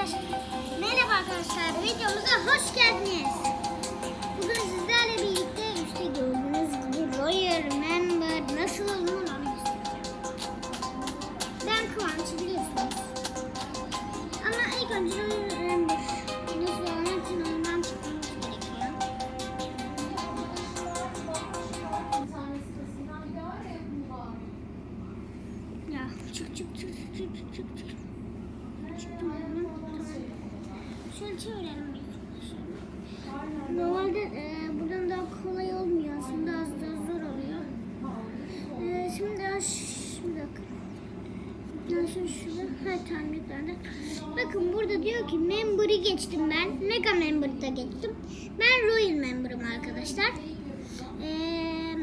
Merhaba arkadaşlar videomuza hoş geldiniz. Bugün sizlerle birlikte işte gördüğünüz gibi Royal Member nasıl olunur onu göstereceğim. Ben Kıvanç biliyorsunuz. Ama ilk önce Royal Member nasıl olmak için çıkmamız gerekiyor. Ya çık çık çık çık çık çık çık. Çıktım. Şöyle çevirelim. Normalde e, buradan daha kolay olmuyor aslında az daha zor oluyor. E, şimdi bir dakika. Şunu şurada her tane ekranda. Bakın burada diyor ki member'ı geçtim ben. Mega member'ı da geçtim. Ben Royal member'ım arkadaşlar. Ee,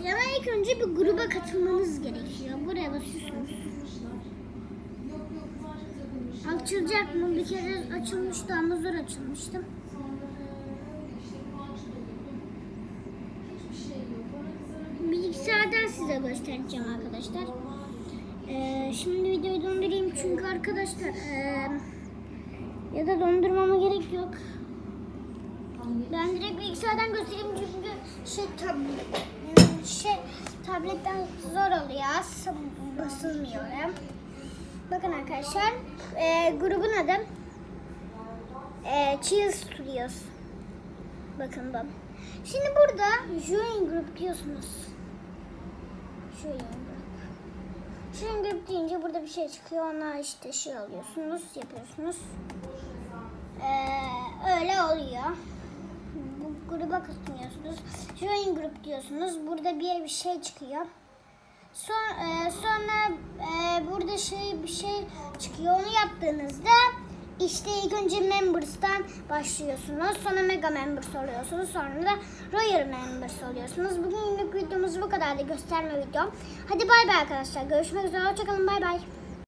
ama ilk önce bir gruba katılmanız gerekiyor. Buraya basıyorsunuz. Açılacak mı? Bir kere açılmıştı ama zor açılmıştı. Bilgisayardan size göstereceğim arkadaşlar. Ee, şimdi videoyu dondurayım çünkü arkadaşlar ee, ya da dondurmama gerek yok. Ben direkt bilgisayardan göstereyim çünkü şey tablet şey tabletten zor oluyor. Az basılmıyor. Bakın arkadaşlar e, grubun adı e, Chill Studios. Bakın bak. Şimdi burada Join Group diyorsunuz. Join Group. Join Group deyince burada bir şey çıkıyor. Ona işte şey alıyorsunuz, yapıyorsunuz. Ee, öyle oluyor. Bu gruba katılıyorsunuz. Join Group diyorsunuz. Burada bir bir şey çıkıyor. Son, e, sonra bir şey çıkıyor. Onu yaptığınızda işte ilk önce Members'tan başlıyorsunuz. Sonra Mega Members oluyorsunuz. Sonra da Royal Members oluyorsunuz. Bugünlük videomuz bu kadardı. Gösterme videom. Hadi bay bay arkadaşlar. Görüşmek üzere. Hoşçakalın. Bay bay.